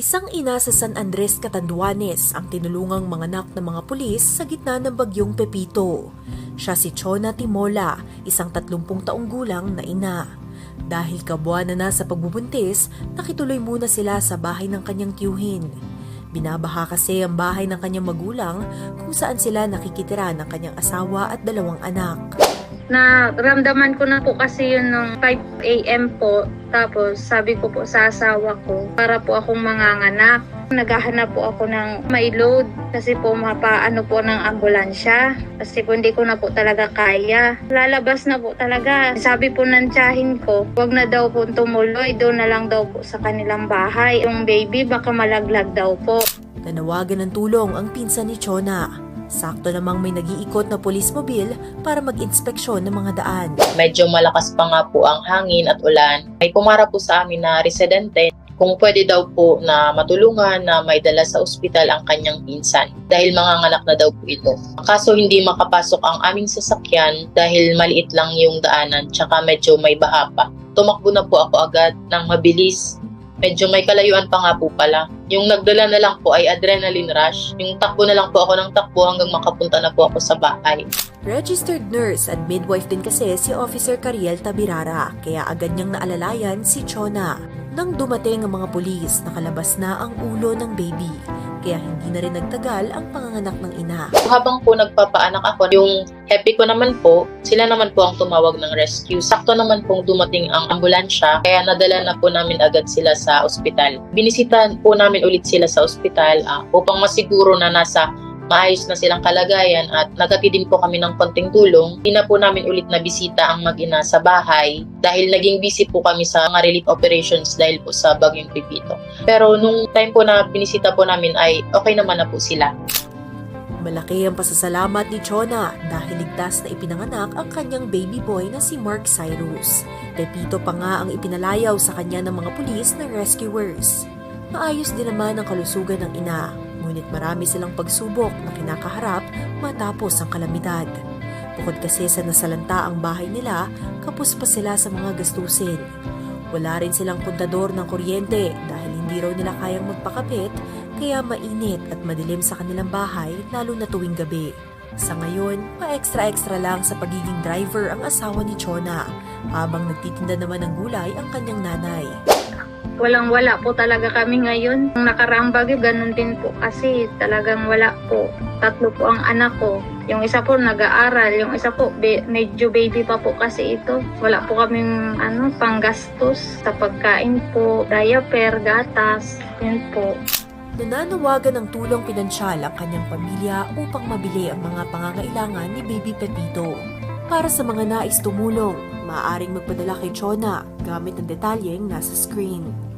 Isang ina sa San Andres, Catanduanes ang tinulungang manganak ng mga pulis sa gitna ng bagyong Pepito. Siya si Chona Timola, isang 30 taong gulang na ina. Dahil kabuana na sa pagbubuntis, nakituloy muna sila sa bahay ng kanyang tiyuhin. Binabaha kasi ang bahay ng kanyang magulang kung saan sila nakikitira ng kanyang asawa at dalawang anak. Naramdaman ko na po kasi yun nung 5 a.m. po. Tapos sabi ko po sa asawa ko, para po akong manganganak. Naghahanap po ako ng may load kasi po mapaano po ng ambulansya. Kasi po hindi ko na po talaga kaya. Lalabas na po talaga. Sabi po ng tiyahin ko, wag na daw po tumuloy. Doon na lang daw po sa kanilang bahay. Yung baby baka malaglag daw po. Nanawagan ng tulong ang pinsan ni Chona. Sakto namang may nag-iikot na police mobile para mag-inspeksyon ng mga daan. medyo malakas pa nga po ang hangin at ulan. May pumara po sa amin na residente kung pwede daw po na matulungan na maidala sa ospital ang kanyang pinsan dahil manganganak na daw po ito. Kaso hindi makapasok ang aming sasakyan dahil maliit lang yung daanan tsaka medyo may baha pa. Tumakbo na po ako agad ng mabilis. Medyo may kalayuan pa nga po pala. Yung nagdala na lang po ay adrenaline rush. Yung takbo na lang po ako ng takbo hanggang makapunta na po ako sa bahay. Registered nurse at midwife din kasi si Officer Cariel Tabirara, kaya agad niyang naalalayan si Chona. Nang dumating ang mga pulis, nakalabas na ang ulo ng baby, kaya hindi na rin nagtagal ang panganganak ng ina. habang po nagpapaanak ako, yung happy ko naman po, sila naman po ang tumawag ng rescue. Sakto naman pong dumating ang ambulansya, kaya nadala na po namin agad sila sa ospital. Binisita po namin ulit sila sa ospital ah, upang masiguro na nasa maayos na silang kalagayan at nagati din po kami ng konting tulong. Hindi po namin ulit na bisita ang mag-ina sa bahay dahil naging busy po kami sa mga relief operations dahil po sa bagyong Pipito. Pero nung time po na binisita po namin ay okay naman na po sila. Malaki ang pasasalamat ni Chona dahil ligtas na ipinanganak ang kanyang baby boy na si Mark Cyrus. Pepito pa nga ang ipinalayaw sa kanya ng mga pulis na rescuers. Maayos din naman ang kalusugan ng ina, ngunit marami silang pagsubok na kinakaharap matapos ang kalamidad. Bukod kasi sa nasalanta ang bahay nila, kapos pa sila sa mga gastusin. Wala rin silang puntador ng kuryente dahil hindi raw nila kayang magpakapit kaya mainit at madilim sa kanilang bahay lalo na tuwing gabi. Sa ngayon, pa-extra-extra lang sa pagiging driver ang asawa ni Chona habang nagtitinda naman ng gulay ang kanyang nanay. Walang wala po talaga kami ngayon. Ang nakaraang bagyo, ganun din po kasi talagang wala po. Tatlo po ang anak ko. Yung isa po nag-aaral, yung isa po be- medyo baby pa po kasi ito. Wala po kaming ano, panggastos sa pagkain po, diaper, gatas, yun po. Nananawagan ng tulong pinansyal ang kanyang pamilya upang mabili ang mga pangangailangan ni Baby Pepito. Para sa mga nais tumulong, maaaring magpadala kay Chona gamit ang detalyeng nasa screen.